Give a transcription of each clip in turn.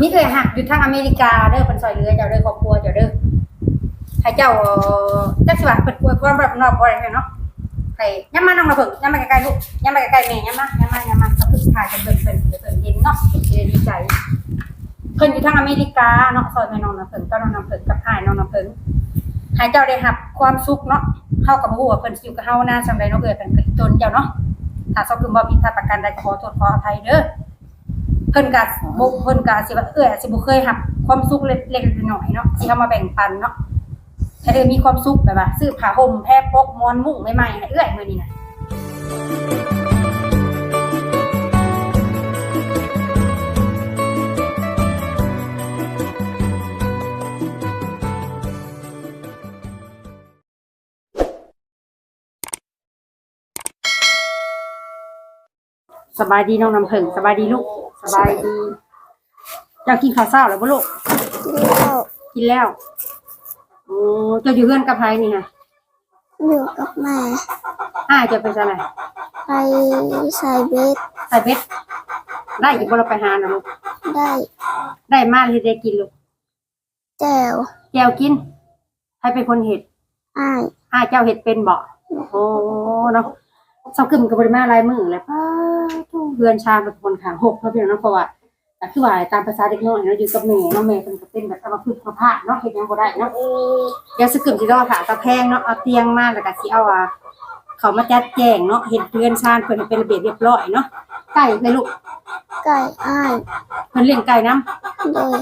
นี่เคยหักอยู่ทางอเมริกาเด้อเพิ่นซอยเรือเจ้าเด้อครอบครัวเจ้าเด้อให้เจ้าจักสิว่าเปิดป่วยความแบบนอกบ่ได้เนาะให้ยามมาน้องมาเพิ่งยามมาใกล้ๆลูกยามมาใกล้ๆแม่ยามมายามมายามมาก็คือถ่ายกันเพิ่นเพิ่นเพิ่นเห็นเนาะเพิ่นดีใจเพิ่นอยู่ทางอเมริกาเนาะซอยแม่น้องน้ำเพิ่งก็น้องน้ำเพิ่งกับอ้ายน้องน้ำเพิ่งให้เจ้าได้รับความสุขเนาะเฮาก็บ่ฮู้ว่าเพิ่นสิอยู่กับเฮานานจังไดเนาะเอ้ยเพิ่นก็อีตนเจ้าเนาะถ้าซอกคือบ่ผิดพลาดประการใดขอโทษขออภัยเด้อ เพิ่นก็บุเพิ่นก็สิว่าเอ้อสิบ่เคยรับความสุขเล็กๆน้อยๆเนาะที่เขามาแบ่งปันเนาะถ้าเธอมีความสุขแบบว่าซื้อผ้าห่มแพรปกมอนมุ้งใหม่ๆให้เอื้อยมื้อนี้น่ะ สบายดีน้องน้ำผึ้งสบายดีลูกสบายดีเจ้ากินข้าวเช้าแล้วบ่ลูกแล้วกินแล้วโอ้เจ้าอยู่เฮือนกับไผนี่ฮะอยู่กับแม่อ้ายจะไปซะไหนไปใส่เบสใส่เบ็ดได้อีกบ่เราไปหานะลูกได้ได้มาที่ได้กินลูกแก้วแก้วกินให้เป็นคนเห็ดอ้ายอ้ายเจ้าเห็ดเป็นบ่โอ้เนาะ เศร้ากึ่มกับบริมาหลายมือเลยป้าทุเรือนชาเป็นคนขางหกเนาะพี่น้องเนาะเพราะว่าแต่คือว่าตามภาษาเด็กน้อยเนาะอยู่กับแม่เนาะแม่เป็นก็เป็นแบบเอามาพึ่งมาพาเนาะเฮ็ดหยังบ่ได้เนาะเดี๋ยวสกึมสิรอถาตะแพงเนาะเอาเตียงมาแล้วก็สิเอาอะเขามาจัดแจงเนาะเฮ็ดเรือนชานเพิ่นให้เป็นระเบียบเรียบร้อยเนาะไก่เลยลูกไก่อ้ายเพิ่นเลี้ยงไก่นำโดย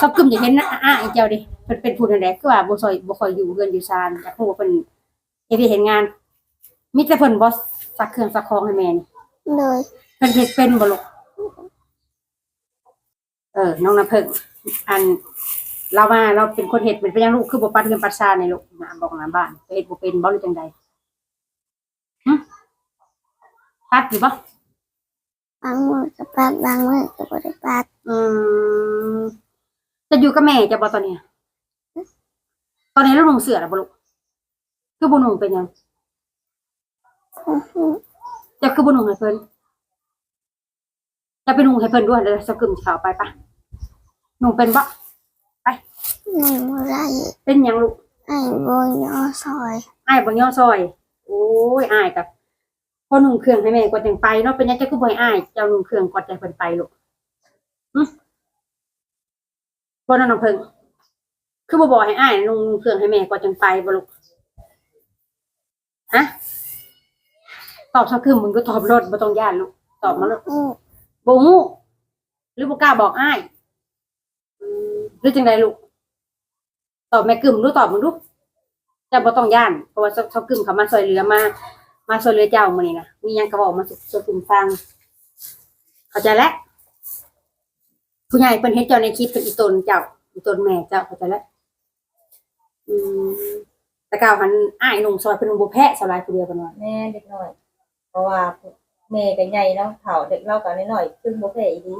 ชอบกึมอย่าเห็นนะอ้าไอ้เจ้าดิเป็นเป็นผู้นั่นแหละคือว่าบ่ซอยบ่ค่อยอยู่เฮือนอยู่ซานแต่ฮู้ว่าเพิ่นเฮ็ดเวียกเห็นงาน มีแต่เพิ่นบ่ซักเครื่องซักของให้แม่นี่โดยเพิ่นเฮ็ดเป็นบ่ลูกเออ น้องน้ำเพิ่งอัน เรามาเราเป็นคนเฮ็ดเป็นไปยังลูกคือบ่ปัดเงินปัดซานในลูกนะบอกหน้าบ้านไปเฮ็ดบ่เป็นบ่หรือจังใดหึปัดอยู่บ่บางมือกับปัดบางมือกับบริปัดอืมจะอยู่กับแม่จะบ่ตอนเนี้ยตอนนี้เราหนุ่งเสื้อแล้วบ่ลูกคือบ่หนุ่งเป็นหยัง จะคือบุญหนุ่งให้เพิ่นจะไปหนุ่งให้เพิ่นด้วยเดี๋ยวจะกึ่มสิเขาไปปะหนุ่งเป็นบ่หนึ่งไรเป็นหยังลูกไอ้โบยอซอยอ้ายบ่ย่อซอย โอ้ยอ้ายกับพอหนุ่งเครื่องให้แม่กว่าจังไปเนาะเป็นหยังจะคือบ่ให้อ้ายเจ้าหนุ่งเครื่องก่อนจะเพิ่นไปลูกหึบ่นั่นน้องเพิ่งคือบ่บอกให้อ้ายนุ่งเครื่องให้แม่ก่อนจังไปบ่ลูกฮะ ตอบซะคือมึงก็ตอบรถบ่ต้องย่านลูกตอบมาลูกอือบ่ฮู้หรือบ่กล้าบอกอ้ายอืมหรือจังไดลูกตอบแม่กึ่มรู้ตอบมึงดูจะบ่ต้องย่านเพราะว่าเขากึ่มเขามาช่วยเหลือมา มาช่วยเหลือเจ้ามื้อนี้นะมีหยังก็บอกมาสู่กึ่มฟัง เข้าใจแล้วผู้ใหญ่เพิ่นเฮ็ดเจ้าในคลิปเป็นอีตนเจ้าอีตนแม่เจ้าเข้าใจแล้วอืมแต่กล่าวหันอ้ายนุ่งซอยเพิ่นบ่แพ้สลายผู้เดียวกันว่าแม่เด็กน้อย เพราะว่าแม่ก็ใหญ่แล้วเฒ่าเด็กเล่ากันน้อยๆขึ้นบ่แพ้อีดี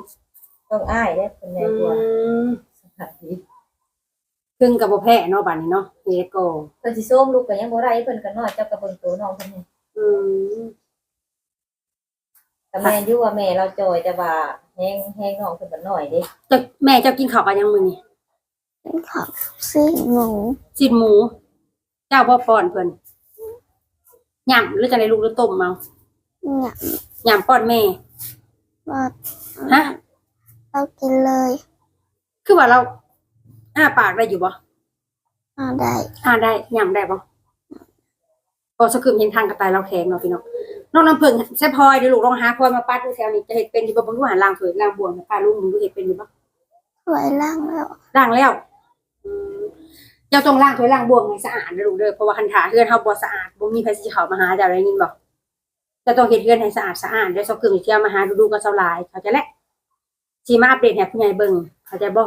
ต้องอ้ายเด้คนใหญ่กว่าอืมสถานที่ครึ่งกับบ่แพ้เนาะบัดนี้เนาะเฮ็ดก็เพิ่นสิส้มลูกก็ยังบ่ได้เพิ่นก็น้อยเจ้าก็เบิ่งตัวน้องเพิ่นนี่อืมแต่แม่อยู่ว่าแม่เราจอยแต่ว่าแฮงแฮงน้องเพิ่นก็น้อยเด้เจะแม่เจ้ากินข้าวกันยังมื้อนี้เป็นของซื้อหมูชิ้นหมู เจ้าบ่ป้อนเพิ่นยำหรือจังไดลูกหรือต้มเอา เนี่ยยำป้อนแม่บอดฮะเรากินเลย คือว่าเราอ้าปากได้อยู่บ่เอาได้อ้าได้ยำได้บ่พอสกึมเห็นทางกระต่ายเราแข็งเนาะพี่น้องน้องน้ำผึ้งแซ่พลอยเดี๋ยวลูกลองหาพลอยมาปัดดูแถวนี้จะเฮ็ดเป็นอยู่บ่บ่รู้หาล้างถ้วยล้างบ่วงให้ป้าลุงมึงดูเฮ็ดเป็นอยู่บ่ถวยล่างแล้วล้างแล้วอืมเจ้าต้องล้างถ้วยล้างบ่วงให้สะอาดนะลูกเด้อเพราะว่าคันถาเฮือนเฮาบ่สะอาดบ่มีไผสิเข้ามาหาเจ้าได้ยินบ่ จะต้องเฮ็ดเฮือนให้สะอาดสะอาดเดี๋ยวสกึมสิเที่ยวมาหาดูๆกับเซาหลายเข้าใจแล้วสิมาอัปเดตให้ผู้ใหญ่เบิ่งเข้าใจบ่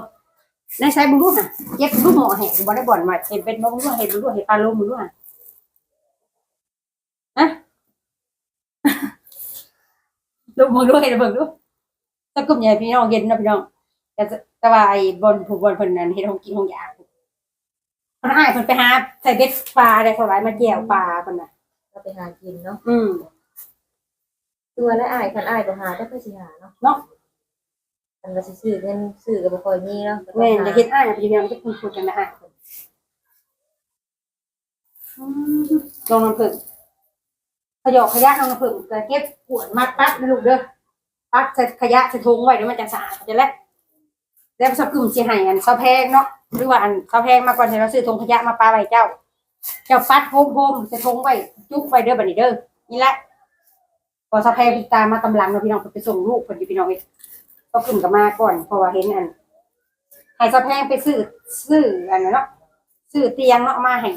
ในใช้บุญลูกน่ะเก็บลูกหมอแห้งบ่ได้บ่อนว่าเห็นเป็นบ่บุญลูกเห็นบุญลูกเห็นปลาโลมบุญลูกอะฮะลูกมึงดูเห็นเบิ่งดูสกึมใหญ่พี่น้องเห็นนะพี่น้องแต่แต่ว่าไอ้บนผูกบนเพิ่นนั้นเฮ็ดของกินของอยากเพิ่นอ้ายเพิ่นไปหาใส่เบ็ดปลาได้เท่าไหร่มาแจ่วปลาเพิ่นน่ะเราไปหากินเนาะอืม ตัวและอ้ายคันอ้ายบ่หาได้เพิ่นสิหาเนาะเนาะมันก็สิซื้อเงินซื้อก็บ่ค่อยมีเนาะแม่นจะเฮ็ดอ้ายไปยังจะคุณพูดกันนะอ้ายอืมลองน้ำผึ้งขยอกขยะลองน้ำผึ้งก็เก็บขวดมัดปัดนะลูกเด้อปัดใส่ขยะใส่ถุงไว้เดี๋ยวมันจะสะอาดจะแล้วแล้วสักกึ่มสิให้อันเสาแพงเนาะหรือว่าอันเสาแพงมาก่อนที่เราซื้อถุงขยะมาปาไว้เจ้า เจ้าปัดโฮมโฮมใส่ถุงไว้จุกไว้เด้อบัดนี้เด้อนี่แหละ พอเสาแพงพี่ตามมาตำลังเนาะพี่น้องเพิ่นไปส่งลูกเพิ่นอยู่พี่น้องเอ้ยก็ขึ้นกับมาก่อนเพราะว่าเห็นอันให้สะแพงไปซื้อซื้ออันนั้นเนาะซื้อเตียงเนาะมาให้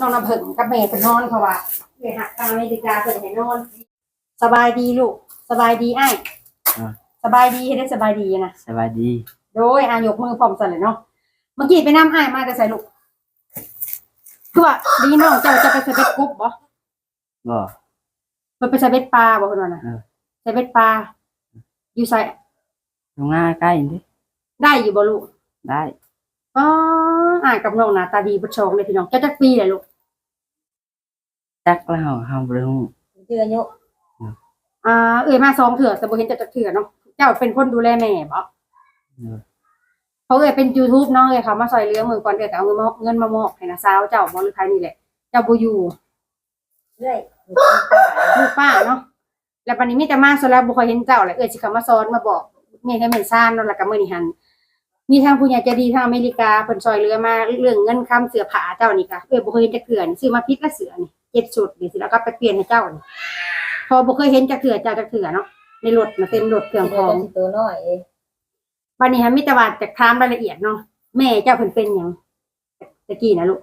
น้องน้ำผึ้งกับแม่เพิ่นนอนเพราะว่าเดี๋ยวหักทางอเมริกาเพิ่นให้นอน สบายดีลูก สบายดีไอ้ายอ่าสบายดีเฮ็ดได้สบายดีนะสวัสดี โดยอายกมือพร้อมสั่นเลยเนาะเมื่อกี้ไปน้ำอ้ายมาแต่ใส่ลูกคือว่าดีน้องเจ้าจะไปใส่เบ็ดกบบ่บ่ เพิ่นไปใส่เบ็ดปลาบ่เพิ่นว่าน่ะอ่าใส่เบ็ดปลาอยู่ใส่ตรงหน้าใกล้นี่ได้อยู่บ่ลูกได้อ๋ออ้ายกับน้องหน้าตาดีบ่ชองเลยพี่น้องเจ้าจักปีเลยลูกจักแล้วเฮาบ่รู้ชื่ออายุอ่าเอ่ยมาสองเถื่อแต่บ่เห็นจะจักเถื่อเนาะเจ้าเป็นคนดูแลแม่บ่เออ เขาเอ่ยเป็น YouTube เนาะเอ่ยเขามาซอยเลี้ยงมือก่อนเอ่ยก็เอาเงินมาเงินมามอบให้นะสาวเจ้าบ่หรือใครนี่แหละเจ้าบ่อยู่เรื่อยอยู่ที่ป่า ลูกป้าเนาะแล้วปันนี้มีแต่มาซะแล้วบ่ค่อยเห็นเจ้าแหละเอ่ยสิเข้ามาสอนมาบอกแม่ให้แม่ซ่านเนาะแล้วก็มื้อนี้หันมีทางผู้ใหญ่ใจดีทางอเมริกาเพิ่นซอยเรือมาเรื่องเงินค้ำเสื้อผ้าเจ้านี่ก็เอ่ยบ่เคยเห็นจักเถื่อนี่ซื้อมาพิษละเสือนี่เจ็ดชุดนี่สิแล้วก็ไปเปลี่ยนให้เจ้านี่พอบ่เคยเห็นจักเถื่อเจ้าจักเถื่อเนาะในรถน่ะเต็มรถเครื่องเดี๋ขยวองจะสิตัวน้อยเองวันนี้ฮะมิตรวาจากถามรายละเอียดเนาะแม่เจ้าเพิ่นเป็นหยังตะกี้นะลูก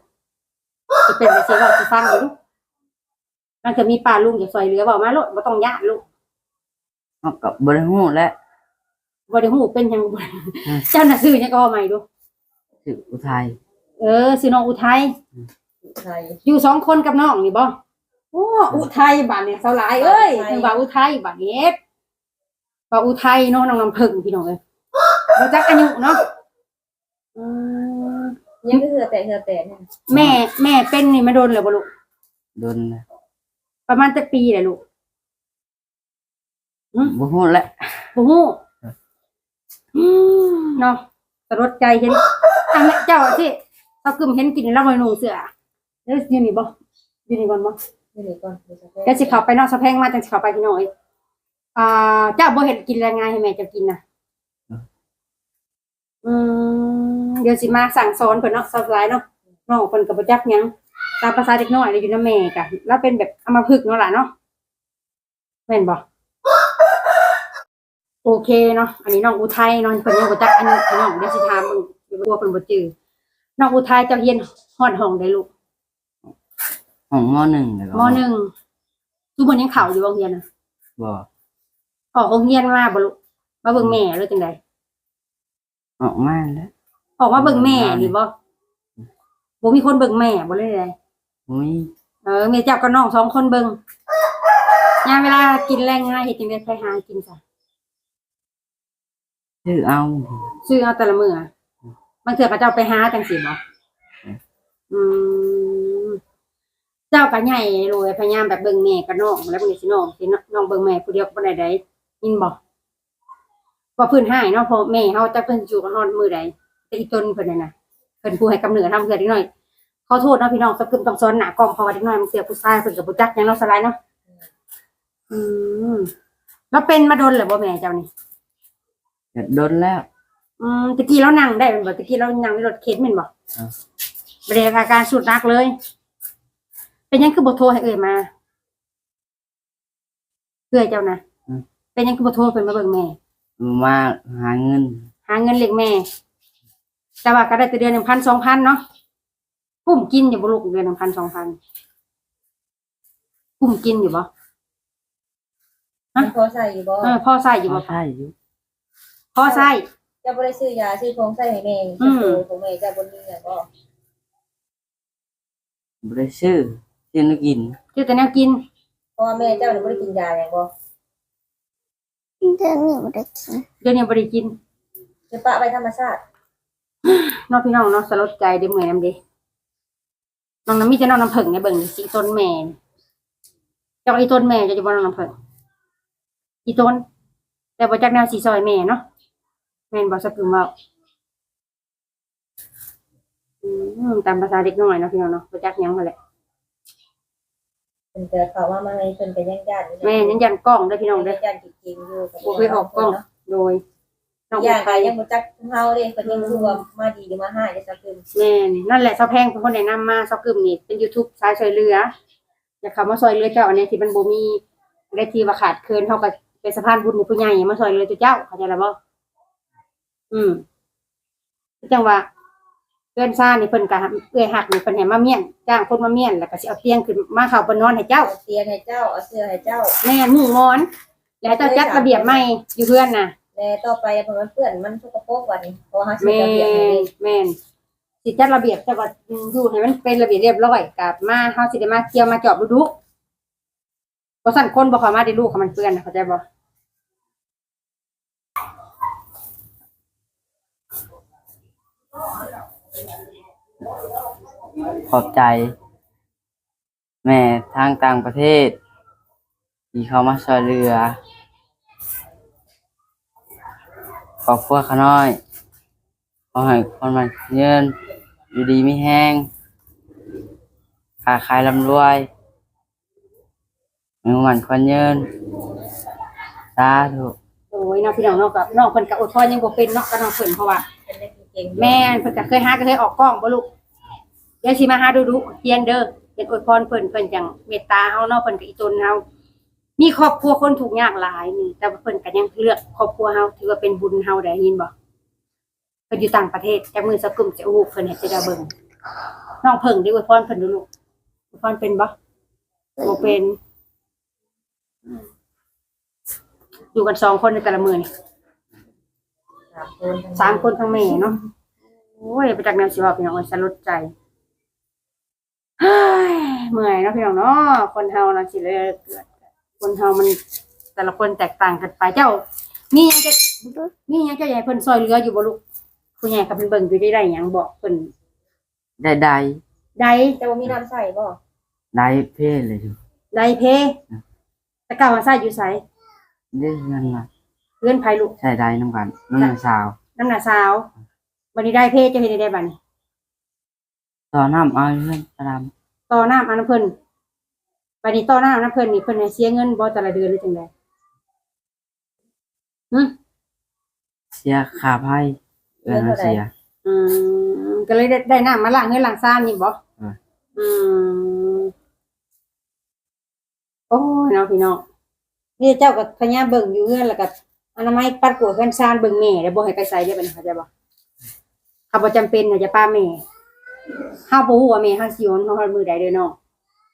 จะเป็นไปสิว่าสิฟังอยู่ลูก มันจะมีป้าลุงอย่าซอยเหลือบอกมาโลดบ่ต้องยากลูกเฮาก็บ่ได้ฮู้แล้วบ่ได้ฮู้เป็นหยังบ่อืมเจ้าน่ะซื้อหยังก็เอาใหม่ดูชื่ออุทัย เออซื้อน้องอุทัยไทยอยู่สองคนกับน้องนี่บ่โอ้อุทัยบัดนี้สาวหลายเอ้ยอุทัย ถึงว่าอุทัยบัดนี้ว่าอุทัยเนาะน้องน้ำผึ้งพี่น้องเอ้ยบ่จักอายุเนาะอืมยังก็เหือแต่เหือแต่เนี่ยแม่แม่เป็นนี่มาโดนแล้วบ่ลูกโดนแล้ว ประมาณจะปีแหละลูกบ่ฮู้แล้วโอ้โหอืมเนาะสลดใจเห็นอันนี้เจ้าอะที่เรากึมเห็นกินแล้วหอยหนูเสือเดี๋ยวอยู่นี่บ่อยู่นี่ก่อนบ่นี่นี่ก่อนเดี๋ยวจะเดี๋ยวสิเขาไปนอกสะแพงมาจังสิเขาไปพี่น้อยอ่าเจ้าบ่เห็นกินแรงงานให้แม่เจะกินนะอืมเดี๋ยวสิมาสั่งสอนเพิ่นเนาะสบายเนาะน้องเพิ่นก็บ่จักหยัง ตามภาษาเด็กน้อยเลยอยู่นำแม่กะแล้วเป็นแบบอัมพฤกษ์เนาะล่ะเนาะแม่นบ่โอเคเนาะอันนี้น้องอุทัยเนาะเพิ่นยังบ่จักอันนี้พี่น้องเดี๋ยวสิถามเบิ่งเดี๋ยวกลัวเพิ่นบ่จื้อน้องอุทัยเจ้าเรียนฮอดห้องได้ลูกห้องมหนึ่งแล้วก็มหนึ่งทุกคนยังเข้าอยู่โรงเรียนน่ะบ่ออกโรงเรียนมาบ่ลูกมาเบิ่งแม่หรือจังไดออกมาแล้วออกมาเบิ่งแม่นี่บ่บ่มีคนเบิ่งแม่บ่เลยเลย อุ้ยเออแม่เจ้ากับน้องสองคนเบิ่งยามเวลากินแรงงานเฮ็ดจังได๋ไปหากินซะชื่อเอาซื้อเอาแต่ละมื้ออะบางเทื่อก็เจ้าไปหาจังซี่บ่อืมเจ้าก็ใหญ่เลยพยายามแบบเบิ่งแม่กับน้องแล้วมันสิน้องสิน้องเบิ่งแม่ผู้เดียวก็บ่ได้ได้ยินบ่ว่าเพิ่นหายเนาะเพราะแม่เฮาจักเพิ่นอยู่กันฮอดมื้อใดแต่อีตนเพิ่นน่ะนะเพิ่นผู้ให้กำเนิดทำเกิดนิดหน่อย ขอโทษเนาะพี่น้องสกึมต้องซ้อนหน้ากล้องเพราะว่าเด็กน้อยมันเสียผู้ชายเพิ่นก็บ่จักหยังเนาะสไลด์เนาะอืมแล้วเป็นมาโดนเหรอบ่แม่เจ้านี่ก็โดนแล้ว อืมตะกี้เรานั่งได้แม่นบ่ตะกี้เรานั่งในรถเข็นแม่นบ่อ่าบ่ได้อาการสุดหนักเลย เป็นหยังคือบ่โทรให้เอ่ยมาเพื่อเจ้านะเป็นหยังคือบ่โทรเพิ่นมาเบิ่งแม่ มาหาเงินหาเงินเลี้ยงแม่ แต่ว่าก็ได้แต่เดือนหนึ่งพันสองพันเนาะ กุ้มกินอยู่บ่ลูกเดือนหนึ่งพันสองพันกุ้มกินอยู่บ่มันพอใส่อยู่บ่เออพ่อใส่อยู่บ่บ่ใช่อยู่พ่อใส่จะบ่ได้ซื้อยาซื้อของใส่ให้แม่อืมซื้อของแม่จะบ่มีหยังบ่บ่ได้ชื่อชื่อนักกินเจอแต่แนวกินเพราะว่าแม่เจ้านี่บ่ได้กินยาหยังบ่เดือนนี้ไม่ได้กินเดี๋ยวนี้บ่ได้กินคือปะไปธรรมชาติเน้องพี่น้องเนาะสลดใจเด้เมื่อยน้ำเด้ น้องน้ำมีแต่น้องน้ำผึ้งในเบิ่งนี่สิต้นแม่นี่เจ้าอีต้นแม่จะอยู่บ่น้องน้ำผึ้งอีต้น แต่บ่จักแนวสีซอยแม่เนาะแม่นบ่สกึมเว้าอืมตามภาษาเด็กน้อยเนาะพี่น้องเนาะบ่จักหยังนั่นแหละเพิ่นจะเข้ามามาให้เพิ่นก็ยังญาติอยู่แม่ยังยันกล้องเด้อพี่น้องเด้อญาติจริงๆอยู่บ่เคยออกกล้องโดย น้องอย่างไทไรยยังบ่จักเฮาเด้เพิ่นยังรู้ว่ามาดีหรือมาห้าได้สักคืนแม่นนั่นแหละเซาแพงเป็นคนแนะนำมาเซากึมนี่เป็น YouTube สายช่วยเหลืออยากเข้ามาช่วยเหลือเจ้าอันนี้ที่มันบ่มีได้ที่ว่าขาดเคินเฮาก็เป็นสะพานบุญให้ผู้ใหญ่มาช่วยเหลือเจ้าเข้าใจแล้วบ่อืมจังว่าเพื่อนซ่านี่เพิ่นก็เอื้อยหักนี่เพิ่นให้มาเมียนจ้างคนมาเมียนแล้วก็สิเอาเตียงขึ้นมาเข้าไปนอนให้เจ้า เอาเตียงให้เจ้าเอาเสื้อให้เจ้า แม่นมุ้งมอน แล้วเจ้าจัดระเบียบใหม่อยู่เพื่อนน่ะ และต่อไปเพราะมันเปื้อนมันสกปรกกว่านี้เพราะว่าเฮาสิแม่ระเบียบให้นดีแม่นสิจัดระเบียบแต่ว่าอยู่ให้มันเป็นระเบียบเรียบร้อยกลับมาเฮาสิได้มาเที่ยวมาจอบดูดูบ่สั่นคนบ่เข้ามาได้ลูกเขามันเปื้อนนะเข้าใจบ่ขอบใจ แม่ทางต่างประเทศ ที่เขามาช่วยเหลือ ครอบครัวขาน้อยขอให้คนมันเงินอยู่ดีไม่แห้งขาขายลำรวยมีมันคนเงินสาธุโอ้ยน้องพี่น้องเนาะกับน้องเพิ่นก็อดทนยังบ่เป็นเนาะก็น้องเพิ่นเพราะว่าแม่เพิ่นก็เคยหาก็เคยออกกล้องบ่ลูกเดี๋ยวสิมาหาดูดูเฮียนเด้อเป็นอวยพรเพิ่นเพิ่นจังเมตตาเฮาเนาะเพิ่นก็อีตนเฮา มีครอบครัวคนทุกข์ยากหลายนี่ แต่ว่าเพิ่นก็ยังเลือกครอบครัวเฮาถือว่าเป็นบุญเฮาได้ยินบ่เพิ่นอยู่ต่างประเทศแต่มือสกุมจะอู้เพิ่นให้จะได้เบิ่งน้องเพิ่งได้อวยพรเพิ่นดูลูกอวยพรเป็นบ่บ่เป็นอยู่กันสองคนในแต่ละมื้อนี่สามคนสามคนทั้งแม่เนาะโอ้ยไปจากแนวสิว่าพี่น้องมันสลดใจเฮ้ยเมื่อยเนาะพี่น้องเนาะคนเฮานะสิเลยเกิด คนเฮามันแต่ละคนแตกต่างกันไปเจ้า มีหยังจะมีหยังจะใหญ่เพิ่นซอยเหลืออยู่บ่ลูกผู้ใหญ่กับเพิ่นเบิ่งอยู่ได้ได้หยังบอกเพิ่นได้ได้ได้แต่ว่ามีน้ำใส่บ่ได้เพ่เลยดูได้เพแตะกร้ามาใส่อยู่ไสได้เงินมาเพื่อนไผลูกใช่ได้น้ำกันน้ำมันสาวน้ำหน้าสาวบัดนี้ได้เพจะเฮ็ดได้บัดนี้ต่อน้ำเอาเงินตามต่อน้ำอันนั้นเพิ่น บัดนี้ต่อน้ำอันนั้นเพิ่นนี่เพิ่นให้เสียเงินบ่แต่ละเดือนหรือจังไดหึเสียค่าไพ่เออเสีย อืมก็เลยได้ได้น้ำมาล้างเงินล้างซ่านนี่บ่อ่า อืมโอ้ยน้องพี่น้องนี่เจ้ากับพญาเบิ่งอยู่เฮือนแล้วก็อนามัยปัดกวาดเฮือนซ่านเบิ่งแม่ได้บ่ให้ไปใส่ได้บัดนี้เข้าใจบ่ถ้าบ่จำเป็นน่ะจะป้าแม่เฮาบ่ฮู้ว่าแม่เฮาสิโอนเฮาฮอดมื้อใดเด้อน้อง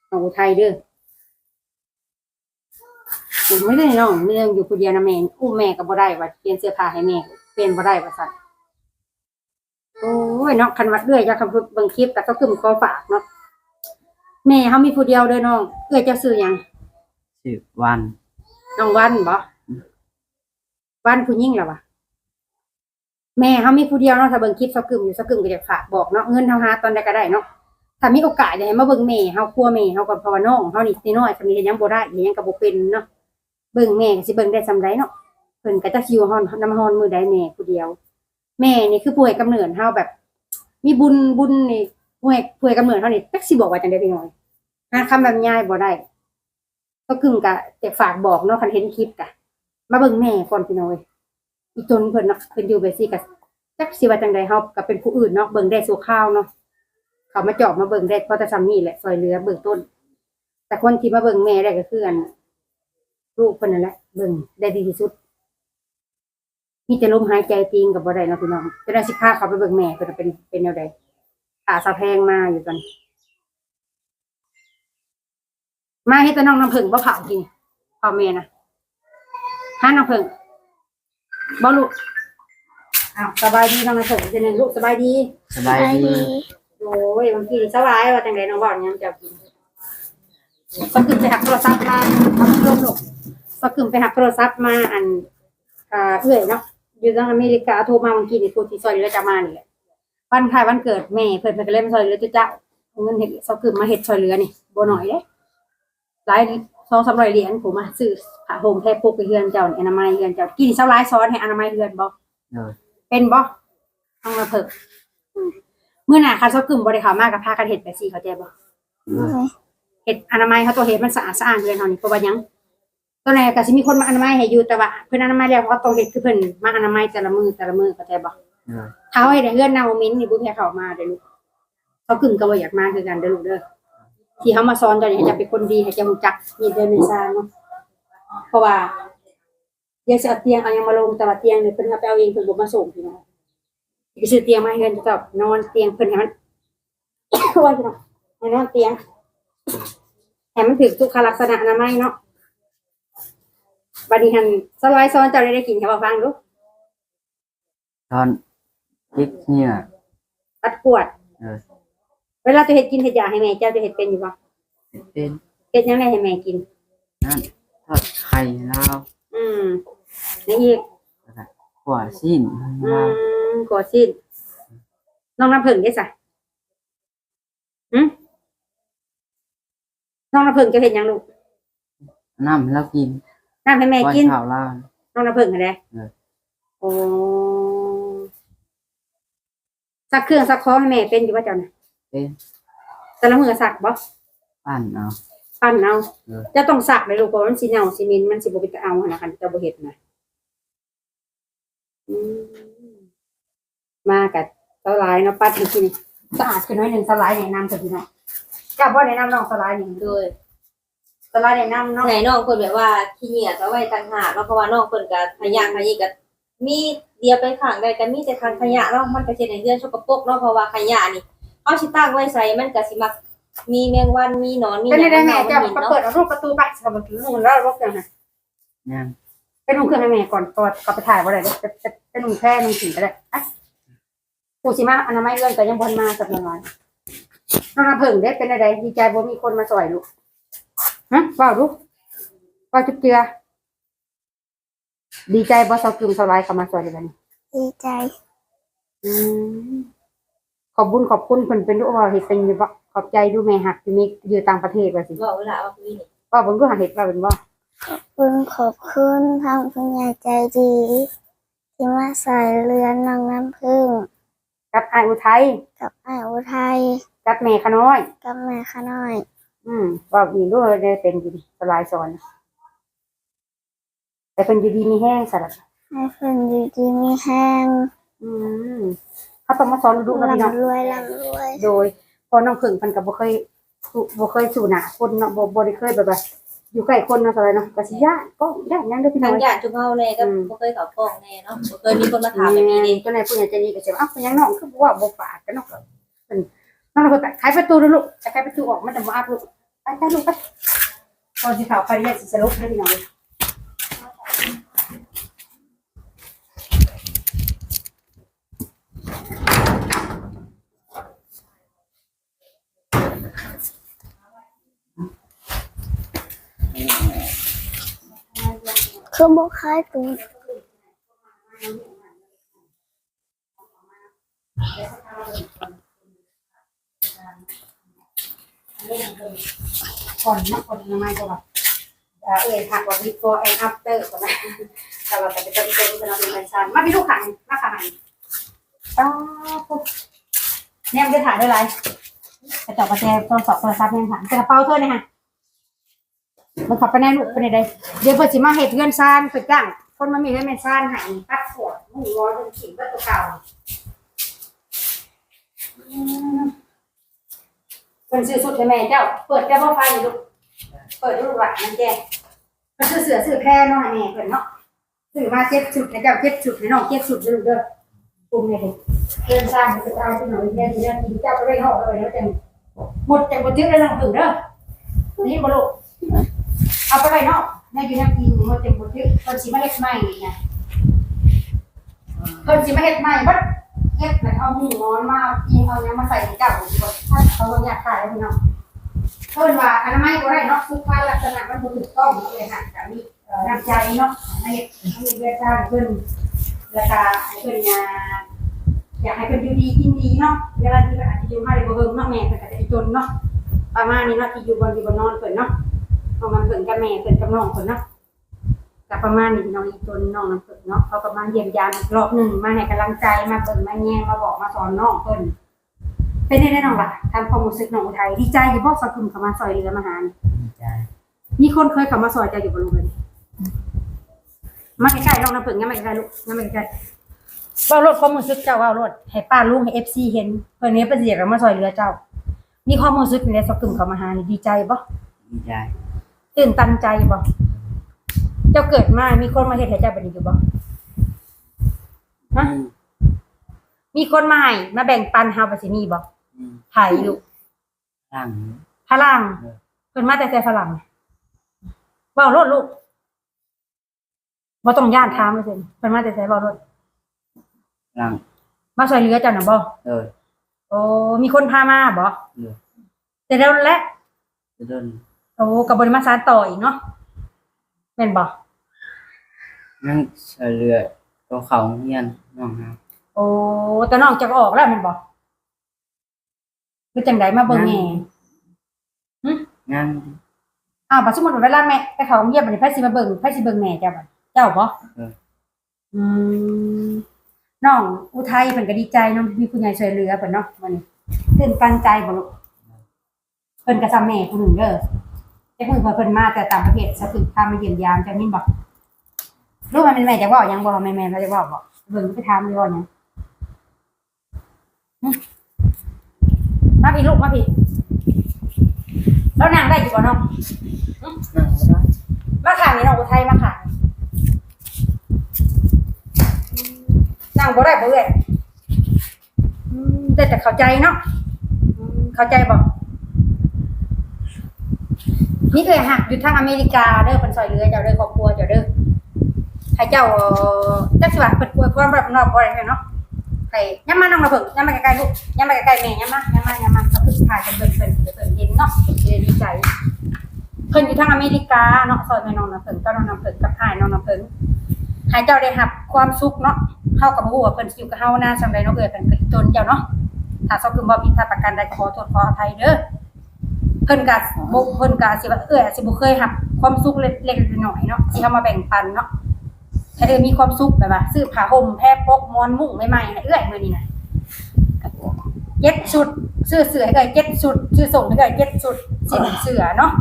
น้องอุทัยเด้อ ผมไม่ได้น้องเรื่องอยู่ผู้เดียวนะแม่อุ้มแม่ก็บ่ได้ว่าเปลี่ยนเสื้อผ้าให้แม่เปลี่ยนบ่ได้ว่าซั่นโอ้ยเนาะคันวัดเรื่อยจะคำพูดเบิ่งคลิปแต่ก็คือขอฝากเนาะแม่เขามีผู้เดียวเด้อน้องเอื้อยเจ้าซื้อหยังชื่อวันน้องวันบ่วันผู้หญิงเหรอวะแม่เขามีผู้เดียวเนาะถ้าเบิ่งคลิปสักกึมอยู่สักกึมก็จะฝากบอกเนาะเงินเฮาหาตอนใดก็ได้เนาะถ้ามีโอกาสอยากให้มาเบิ่งแม่เฮาครัวแม่เฮาก่อนเพราะว่าน้องเฮานี่น้อยๆก็มีเฮ็ดหยังบ่ได้เฮ็ดหยังก็บ่เป็นเนาะ เบิ่งแม่ก็สิเบิ่งได้ซำใดเนาะเพิ่นก็จะคิวฮอนน้ำฮอนมือใดแม่ผู้เดียว แม่นี่คือผู้ให้กำเนิดเฮาแบบ มีบุญบุญนี่ผู้ให้ผู้ให้กำเนิดเฮานี่จักสิบอกว่าจังได๋พี่น้อยหาคำแบบง่ายบ่ได้ ก็กึ่งกะจะฝากบอกเนาะคันเห็นคลิปกะ มาเบิ่งแม่ก่อนพี่น้อยอีตนเพิ่นเนาะเพิ่นอยู่ไปสิกะจักสิว่าจังไดเฮาก็เป็นผู้อื่นเนาะเบิ่งได้สู่ข้าวเนาะเขามาเจอบมาเบิ่งได้เพราะแต่ซ้ำนี่แหละซอยเหลือเบิ่งต้น แต่คนที่มาเบิ่งแม่ได้ก็คืออัน ลูกเพิ่นนั่นแหละเบิ่งได้ดีที่สุดมีแต่ลมหายใจจริงกับบ่ได้เนาะพี่น้องจะได้สิพาเขาไปเบิ่งแม่เพิ่นเป็นเป็นแนวใดขาสะแพงมาอยู่ตอนนี้มาให้แต่น้องน้ำผึ้งบ่เผากินเผาแม่นะหาน้ำผึ้งบ่ลูกอ้าวสบายดีน้องน้ำผึ้งจะหนึ่งลูกสบายดีสบายดีโอ้ยบางทีสบายว่าจังไดน้องบอกยังจะกินสักกึมไปหักโทรศัพท์มาทำลมลูกสั กกึมไปหักโทรศัพท์มาอันอ่าเอื้อยเนาะอยู่ทางอเมริกาโทรมาบางทีนี่พูดที่ซอยเหลือจะมานี่แหละวันคล้ายวันเกิดแม่เพิ่นเพิ่นก็เลยมาซอยเหลือเจ้าเอาเงินเฮ็ดสักกึมมาเฮ็ดซอยเหลือนี่บ่น้อยเด้หลายสองสามร้อยเหรียญผมมาซื้อผ้าห่มแทบปกไปเฮือนเจ้านี่อนามัยเฮือนเจ้ากินเช้าหลายซ้อนให้อนามัยเฮือนบ่เลยเป็นบ่ต้องมาเพิกเมื่อหน่ะคันเซากึ่มบ่ได้เข้ามากับพากันเฮ็ดไปสิเข้าใจบ่เลยเฮ็ดอนามัยเขาตัวเฮ็ดมันสะอาดสะอ้านเกินเฮานี่เพราะว่าหยัง ตัวไหนก็สิมีคนมาอนามัยให้อยู่แต่ว่าเพิ่นอนามัยแล้วเขาก็ต้องเฮ็ดคือเพิ่นมาอนามัยแต่ละมื้อแต่ละมื้อเข้าใจบ่เออเขาให้ได้เฮือนเนามิ้นนี่บ่แพ้เข้ามาเด้อลูกเขากึ่งก็บ่อยากมาคือกันเด้อลูกเด้อที่เขามาสอนเจ้านี่ให้เจะเป็นคนดีให้เจะรู้จักนี่เดินในซางเนาะเพราะว่าเดี๋ยวสิเอาเตียงเอาหยังมาลงแต่ว่าเตียงนี่เพิ่นเอาไปเอาเองเพิ่นบ่มาส่งพี่น้องสิซื้อเตียงมาให้เฮือนเจ้านอนเตียงเพิ่นให้มันว่าพี่น้องให้นอนเตียงให้มันถึงทุกขลักษณะอนามัยเนาะ บัดนี้หันสไลด์ซ้อนเจ้าได้ได้กินครับฟังดูตอนคิดเนี่ยตัดกวด เออเวลาจะเห็ดกินเห็ดยาให้แม่เจ้าจะเห็ดเป็นอยู่บ่เป็นเห็ดยังไงให้แม่กิน นั่นทอดไข่ลาวอืมนี่อีกแล้วก็ขั่วสิ้นอืลาวมกดสิ้นน้องน้ำผึ้งได้สะหืมน้องน้ำผึ้งจะเห็ดหยังลูกน้ำให้เรากิน น้ำให้แม่ก้อนกินข้าวลาวน้องน้ำผึ้งอะไรเออโอ้สักเครื่องสักคอให้แม่เป็นอยู่ว่าเจ้าน่ะเป็นแต่ละมือสักบ่ปั้นเอาปั้นเอาเออจะต้องสักเลยลูกเพราะมันสิเหนาสิมินมันสิบ่เป็นตาเอาหั้นนะคันเจ้าบ่เฮ็ดนะอืมมากับสลายเนาะปัดให้กินสะอาดขึ้นหน่อยหนึงสลายแนะนำเถอะพี่น้องจ้าบ่แนะนำน้องสลายนี่โดย สลายแนะนำเนาะ ไหนน้องเพิ่นแบบว่าขี้เหนียดเอาไว้ต่างหากเนาะเพราะว่าน้องเพิ่นก็ขยะขยี้ก็มีเดียวไปข้างใดก็มีแต่ทางขยะเนาะมันก็สิได้เรือนสกปรกเนาะเพราะว่าขยะนี่เอาสิตั้งไว้ใส่มันก็สิมักมีแมงวันมีหนอนมีเป็นได้แม่หเจ้ายังก็เนาะเปิดเอารูปประตูไปสำหรับลูกแล้วรบจังนะยังเป็นนุ่งเครื่องให้แม่ก่อนก่อนก็ไปถ่ายบ่ได้เด้อเป็นเป็นเป็นนุ่งแค่นุ่งสีก็ได้อะผู้สิมาอนามัยเรื่องก็ยังบ่มาสักหน่อยน้องน้ำผึ้งได้เป็นอะไรดีใจบ่มีคนมาสอยลูก ฮะเว้าลูกเว้าจุ๊บเจือ ดีใจบ่เซากึมเซาไลเข้ามาสวยเลยบัดนี้ ดีใจ อืมขอบคุญขอบคุณเพิ่นเป็นลูกว่าเฮ็ดเป็นอยู่บ่ขอบใจดูแม่หักที่มีอยู่ต่างประเทศว่าสิว่าเวลาเอาคุยนี่ว่าเบิ่งดูหาเฮ็ดว่าเป็นบ่คุณขอบคุณทางคุณยายใจดี ที่มาใส่เรือนน้องน้ำพึ่งกับอายอุทัยกับอ้ายอุทัยกับแม่ขน้อย กับแม่ข้าน้อย อืมว่าอีดูได้เป็นอยู่ดิสลายสอนแต่เพิ่นอยู่ดีมีแห้งสลัดให้เพิ่นอยู่ดีมีแห้งอืมเขาต้องมาสอนลูกๆนะพี่น้องร่ำรวยร่ำรวยโดยพอน้องเพิ่งเพิ่นก็บ่เคยสู่บ่เคยสู่หน้าคนเนาะบ่บ่ได้เคยแบบว่าอยู่ใกล้คนเนาะสลายเนาะก็สิยากก็ยากหยังเด้อพี่น้ทาองง ญาติชุมเฮาแน่ก็บ่เคยเข้าฟ้องแน่เนาะบ่เคยมีคนมาถามแบบนี้นี่เจ้านายผู้ใหญ่ใจดีก็จะว่าอ้าวเป็นหยังน้องคือบ่ว่าบ่ปากกันเนาะเป็น น้องเราก็ขายประตูดูลูกจะขายประตูออกมันจะบ่อัพลูกไปไปลูกไปตอนที่เขาไปเนี่ยสิสรุปเด้อพี่น้องคือบ่คายตูน ก่อนนะก่อนยังไงก็ว่าเอ่อเอ่ยถักว่า before and after ก่อนนะแต่ว่าแต่เป็นตัวเป็นตัวเป็นเป็นชันมาพี่ลูกขังมาขังอ้าปุ๊บเนี่ยมันจะถ่ายด้วยไรกระจกกระแจโทรศัพท์โทรศัพท์เนี่ยถ่ายกระเป๋าเธอเนี่ยฮะมันขับไปแน่ลูกไปไหนได้เดี๋ยวเปิดสิมาเหตุเงินซานเปิดจ้างคนมันมีเงินเป็นซานหายปัดขวดหูร้อยเป็นขิงเป็นตัวเก่า เป็นซื้อสุดให้แม่เจ้า เปิดแก้วไฟลูกเปิดรูปหลักนั่นแจ้งมันคือเสือสื่อแค่น้อยแน่เพิ่นเนาะสื่อมาเจ็ดชุดให้เจ้าเจ็ดชุดให้น้องเจ็ดชุดเด้อเด้อปุ่มเนี่ยเดินสร้างมันจะเอาที่หน่อยเนี่ยที่นั่นที่เจ้าก็ได้ห่อเลยแล้วจังหมดจังบ่ถึงแล้วนั่งถึงเด้อนี่บ่ลูกเอาไปไว้เนาะแม่อยู่นั่กินหมดจังบ่ถึงเพิ่นสิมาเฮ็ดใหม่นี่นะเพิ่นสิมาเฮ็ดใหม่บ่ เฮ็ดแล้วเอาหมูนอนมาอีเอาหยังมาใส่ให้เจ้าบ่ถ้าเขาอยากขายพี่น้องเพิ่นว่าอนามัยบ่ได้เนาะสุขภาลักษณะมันบ่ถูกต้องเลยค่ะแต่มีเอ่อน้ำใจเนาะให้ให้เรียกได้เพิ่นแล้วก็ให้เพิ่นอ่าอยากให้เพิ่นอยู่ดีกินดีเนาะเวลาที่อาจจะอยู่ให้บ่เบิ่งเนาะแม่เพิ่นก็จะจนเนาะประมาณนี้เนาะที่อยู่บนอยู่บนนอนเพิ่นเนาะเพราะมันเพิ่นกับแม่เพิ่นกับน้องเพิ่นเนาะ กับประมาณนี้น้องอีกตัวน้องน้ำเพิ่นเนาะเขาก็มาเยี่ยมยามอีกรอบหนึ่งมาให้กำลังใจมาเปิดมาแย่งมาบอกมาสอนน้องเพิ่นเป็นยังไงน้องล่ะทำความรู้สึกน้องอุทัยดีใจอยู่บ่สักกลุ่มเขามาซอยเรือมาหานี่ดีใจมีคนเคยเข้ามาซอยใจอยู่บ่ลูกเลยมาใกล้ๆน้องน้ำเพิ่นงั้นมาใกล้ๆลูกงั้นมาใกล้ๆเว้ารถความรู้สึกเจ้าเว้ารถให้ป้าลุงให้ FC เห็นเพิ่นนี้เพิ่นสิอยากมาซอยเรือเจ้า มีความรู้สึกในสักกลุ่มเขามาหานี่ดีใจบ่ดีใจตื่นตันใจบ่ เจ้าเกิดมา มีคนมาเฮ็ดให้เจ้าแบบนี้อยู่บ่ฮะอืมมีคนมาให้มาแบ่งปันเฮาบ่สิมีบ่อืมไผลูกหลังฝรั่งเออเพิ่นมาแต่แต่ฝรั่งเว้ารถลูกบ่ต้องย่านถามเลยเพิ่นเพิ่นมาแต่แต่เว้ารถหลังมาช่วยเหลือเจ้าน่ะบ่เออโอ้มีคนพามาบ่เออแต่แล้วแหละจะเดินโอ้ก็บ่ได้มาสานต่ออีกเนาะ แม่นบ่นั่งเฉเรือตัวเขาเฮียนน้องครับโอ้แต่น้องจะออกแล้วแม่นบ่คือจังไดมาเบิ่งแหน่งานอ้าวบัดสมมุติว่าเวลาแม่ไปเขาโรงเรียนบัดนี้ไผสิมาเบิ่งไผสิเบิ่งแม่เจ้าบัดเจ้าบ่เอออืมน้องอุทัยเพิ่นก็ดีใจเนาะมีผู้ใหญ่ช่วยเหลือเพิ่นเนาะวันนี้ตื่นตันใจบ่ลูกเพิ่นก็ซ้ำแม่ผู้หนึงเด้อ แต่เพิ่นเพิ่นมาแต่ต่างประเทศสะถึกพามาเยี่ยมยามจังนี้บ่รู้ว่าแม่นแม่จะเว้าหยังบ่แม่แม่เขาจะเว้าบ่เบิ่งไปถามเลยว่าหยังหึมาพี่ลูกมาพี่แล้วนั่งได้อยู่บ่น้องนั่งบ่ได้มาขางนี่น้องอุทัยมาขางนั่งบ่ได้บ่เอ้ยอืมแต่แต่เข้าใจเนาะอืมเข้าใจบ่ นี่เคยหักอยู่ทางอเมริกาเด้อเพิ่นซอยเหลือเจ้าเด้อครอบครัวเจ้าเด้อให้เจ้าจักสิว่าเพิ่นป่วยความแบบนอกบ่ได้เนาะให้ยามมาน้องมาเพิ่งยามมาใกล้ๆลูกยามมาใกล้ๆแม่ยามมายามมายามมาก็คือถ่ายกันเบิ่งเพิ่นเดี๋ยวเพิ่นเห็นเนาะเนจะดีใจเพิ่นอยู่ทางอเมริกาเนาะซอยแม่น้องน้ำเพิ่นก็น้องน้ำเพิ่นกับอ้ายน้องน้ำเพิ่นให้เจ้าได้รับความสุขเนาะเฮากับบ่ฮู้ว่าเพิ่นสิอยู่กับเฮานานจังไดเนาะเอ้ยเพิ่นก็อีตนเจ้าเนาะถ้าซอกคือบ่ผิดพลาดประการใดขอโทษขออภัยเด้อ พิ่นก็บ่เพิ่นก็สิว่าเอ้ยสิบ่เคยรับความสุขเล็กๆน้อยๆเนาะที่เฮามาแบ่งปันเนาะให้เด้อมีความสุขแบบว่าซื้อผ้าห่มแพรปกมอนมุ้งใหม่ๆให้เอื้อยมื้อนี้นะเจ็ดชุดซื้อเสื้อให้เอ้ยเจ็ดชุดซื้อส่งให้เอ้ยเจ็ดชุดสิเสื้อเนาะ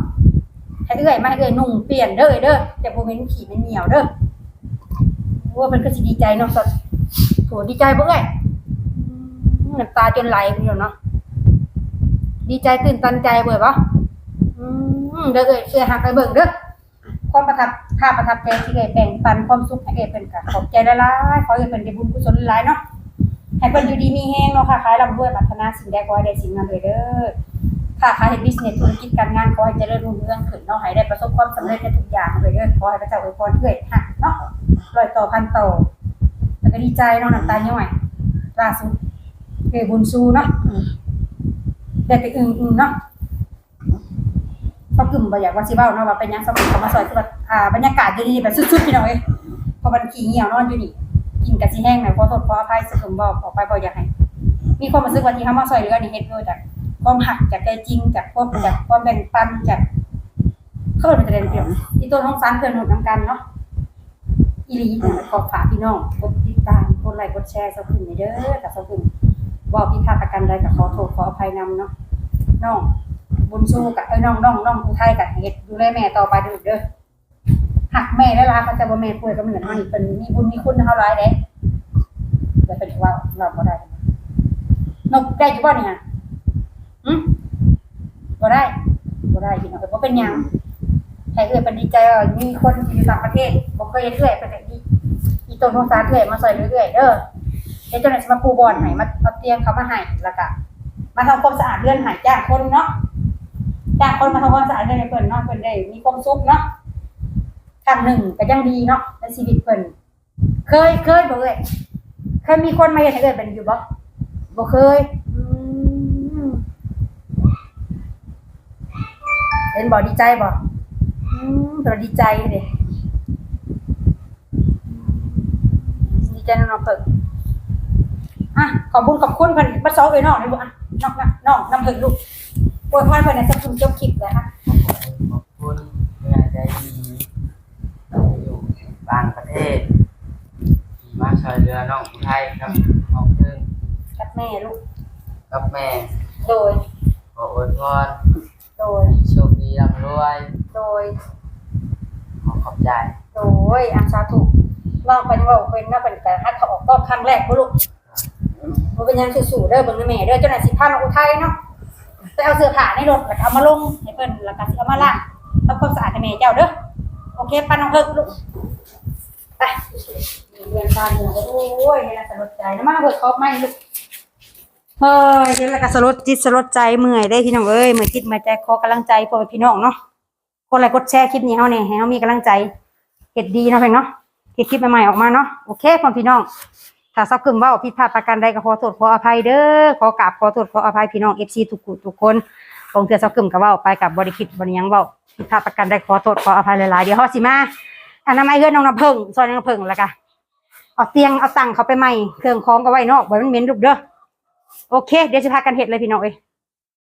ให้เอื้อยมาให้เอื้อยนุ่งเปลี่ยนเด้อเด้อแต่บ่แม่นขี้เป็นเหนียวเด้อว่าเพิ่นก็สิดีใจเนาะสดโหดีใจบ่เอ้ยอืมน้ำตาจนไหลพุ่นอยู่เนาะ ดีใจตื่นตันใจเบิ่บ่อืมเด้อเอ้อยเชื่อหักไปเบิ่งเด้อความประทับภาพประทับใจที่เอ้ยแบ่งปันความสุขให้เอ้ยเพิ่นก็ขอบใจหลายๆขอให้เพิ่นได้บุญกุศลหลายเนาะให้เพิ่นอยู่ดีมีแฮงเนาะค่ะขายร่ำรวยปรารถนาสิ่งใดขอให้ได้สิ่งนั้นเลยเด้อค้าขายเฮ็ดบิสเนสธุรกิจการงานขอให้เจริญรุ่งเรืองขึ้นเนาะให้ได้ประสบความสำเร็จในทุกอย่างเลยเด้อขอให้พระเจ้าอวยพรเอ้ยหักเนาะรอยต่อพันต่อแล้วก็ดีใจเนาะน้ำตาย่อยล่าสุดเอ้ยบุญชูเนาะ อืมได้ไปอึ้งๆเนาะเขากึ่มบ่อยากว่าสิเว้าเนาะว่าเป็นหยังสมัยเขามาซอยคือว่าอ่าบรรยากาศดีๆแบบสุดๆพี่น้องเอ้ยเพราะมันขี้เหี่ยวนอนอยู่นี่กินกะสิแห้งหน่อยขอโทษขออภัยสกึมบอกออกไปบ่อยากให้มีความรู้สึกว่าที่เขามาซอยเหลือนี่เฮ็ดด้วยจากความหักจากใจจริงจากความจากความแบ่งปันจากเขาเป็นประเด็นเดียวที่ต้นห้องซันเพื่อนหนุนนำกันเนาะอีหลีขอฝากพี่น้องกดติดตามกดไลค์กดแชร์สักขึ้นเด้อกับสักขึ้ นบอกพี่ค่าประกันใดกับขอโทษขออภัยนำเนาะน้องบุญสู้กับเอ้น้องน้องน้องผู้ไทยกับเฮ็ดดูแลแม่ต่อไปเด้อเด้อหักแม่ได้ละเขาจะบ่แม่ป่วยก็เหมือนมันเป็นมีบุญมีคุณเท่าไรเด้เดี๋ยวเป็นว่าเราบ่ได้นกได้อยู่บ่เนี่ยอืมบ่ได้บ่ได้พี่น้องเอ้ยบ่เป็นหยังให้เอ้ยเป็นดีใจว่ามีคนอยู่ต่างประเทศบ่เคยเห็นเอื้อยเป็นแบบนี้อีต้นสงสารเอื้อยมาซอยเรื่อยๆเด้อ เดี๋ยวเจ้าหน้าที่มาปูบอลให้มาเอาเตียงเขามาให้แล้วก็มาทำความสะอาดเรือนให้จ้างคนเนาะจ้างคนมาทำความสะอาดเรือนให้เพิ่นเนาะเพิ่นได้มีความสุขเนาะครั้งหนึ่งก็ยังดีเนาะในชีวิตเพิ่นเคยเคยบ่เอ้ยเคยมีคนมาเฮ็ดให้เอ้อยเป็นอยู่บ่บ่เคยเห็นบอกดีใจบอกเราดีใจเด็ดีใจน้องเพิ่ง อะขอบคุญขอบคุณเพิ่นบัดซอเอ้ยน้องนี่บ่อะน้องนะน้องน้ำเพิ่งลูกอวยพรเพิ่นในสักครึ่งจบคลิปเลยค่ะขอบคุณแม่ใจดีอยู่เทศที่มาช่วยเหลือน้องผู้ไทยครับน้องเพิ่งกับแม่ลูกกับแม่โดยขออวยพรโดยโชคดีร่ำรวยโดยขอขอบใจโดยอันสาธุลองเป็นเว่าเป็นน่าเป็นการฮัดเขาออกก็ครั้งแรกบ่ลูกบ่เป็นห ยังสู้ๆเด้อเบิ่งนะแม่เด้อเจ้าหน้าสิพาน้องอุทัยเนาะไปเอาเสื้อผ้าในรถแล้วก็เอามาลงให้เพิ่นแล้วก็สิเอามาล้างทำความสะอาดให้แม่เจ้าเด้อโอเคป้าน้องเพิ่งลูกไปเรียนตามอยู่โอ้ยนี่ละสลดใจนะมาเบิดครบไหมลูกเฮ้ยนี่ละก็สลดจิตสลดใจเมื่อยได้พี่น้องเอ้ยเมื่อยจิตเมื่อยใจขอกำลังใจพ่อพี่น้องเนาะกดไลค์กดแชร์คลิปนี้เฮาเนี่ยให้เฮามีกำลังใจเฮ็ดดีเนาะเพิ่นเนาะเฮ็ดคลิปใหม่ๆออกมาเนาะโอเคพ่อพี่น้อง ถ้าซับกึ่งเว่าผิดพลาดประการใดก็ขอโทษขออภัยเด้อขอกราบขอโทษขออภัยพี่น้อง FC ทุกทุกคนบางเทื่อซับกึ่งก็ว่าไปกับบริคิดบริยังว่าผิดพลาดประการใดขอโทษขออภัยหลายๆเดี๋ยวฮอสิมาอันามัยเฮือนน้องน้ำเพิ่งซอยน้องน้ำเพิ่งแล้วก็เอาเตียงเอาตังเขาไปใหม่เครื่องคล้องก็ไว้นอกไว้มันเหม็นรูปเด้อโอเค เดี๋ยวจะพากันเห็ดเลยพี่น้องเอ้